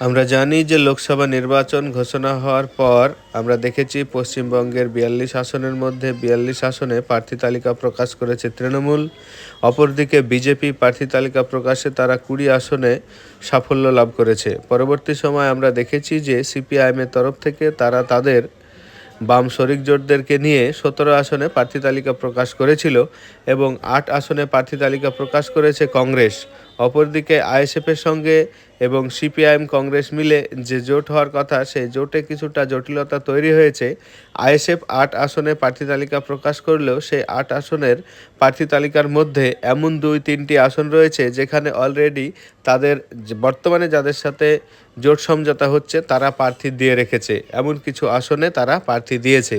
আমরা জানি যে লোকসভা নির্বাচন ঘোষণা হওয়ার পর আমরা দেখেছি পশ্চিমবঙ্গের বিয়াল্লিশ আসনের মধ্যে বিয়াল্লিশ আসনে প্রার্থী তালিকা প্রকাশ করেছে তৃণমূল। অপরদিকে বিজেপি প্রার্থী তালিকা প্রকাশে তারা কুড়ি আসনে সাফল্য লাভ করেছে। পরবর্তী সময় আমরা দেখেছি যে সিপিআইএমের তরফ থেকে তারা তাদের বাম শরিক জোটদেরকে নিয়ে সতেরো আসনে প্রার্থী তালিকা প্রকাশ করেছিল এবং আট আসনে প্রার্থী তালিকা প্রকাশ করেছে কংগ্রেস। অপরদিকে আইএসএফের সঙ্গে এবং সিপিআইএম কংগ্রেস মিলে যে জোট হওয়ার কথা, সেই জোটে কিছুটা জটিলতা তৈরি হয়েছে। আইএসএফ আট আসনে প্রার্থী তালিকা প্রকাশ করলেও সেই আট আসনের প্রার্থী তালিকার মধ্যে এমন দুই তিনটি আসন রয়েছে যেখানে অলরেডি তাদের বর্তমানে যাদের সাথে জোট সমঝোতা হচ্ছে, তারা প্রার্থী দিয়ে রেখেছে। এমন কিছু আসনে তারা প্রার্থী দিয়েছে।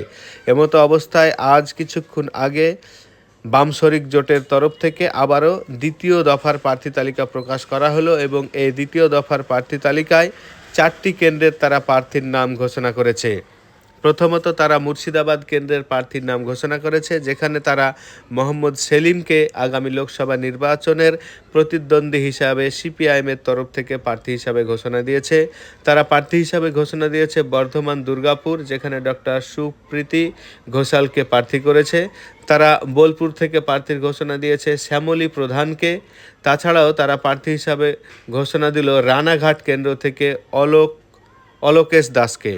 এমতো অবস্থায় আজ কিছুক্ষণ আগে বাম শরিক জোটের তরফ থেকে আবারও দ্বিতীয় দফার প্রার্থী তালিকা প্রকাশ করা হলো এবং এই দ্বিতীয় দফার প্রার্থী তালিকায় চারটি কেন্দ্রের তারা প্রার্থীর নাম ঘোষণা করেছে। প্রথমত তারা মুর্শিদাবাদ কেন্দ্রের প্রার্থীর নাম ঘোষণা করেছে, যেখানে তারা মোহাম্মদ সেলিমকে আগামী লোকসভা নির্বাচনের প্রতিদ্বন্দ্বী হিসাবে সিপিআইএমের তরফ থেকে প্রার্থী হিসাবে ঘোষণা দিয়েছে। তারা প্রার্থী হিসাবে ঘোষণা দিয়েছে বর্ধমান দুর্গাপুর, যেখানে ডক্টর সুপ্রীতি ঘোষালকে প্রার্থী করেছে। তারা বোলপুর থেকে প্রার্থীর ঘোষণা দিয়েছে শ্যামলী প্রধানকে। তাছাড়াও তারা প্রার্থী হিসাবে ঘোষণা দিল রানাঘাট কেন্দ্র থেকে অলোক, অলোকেশ দাসকে।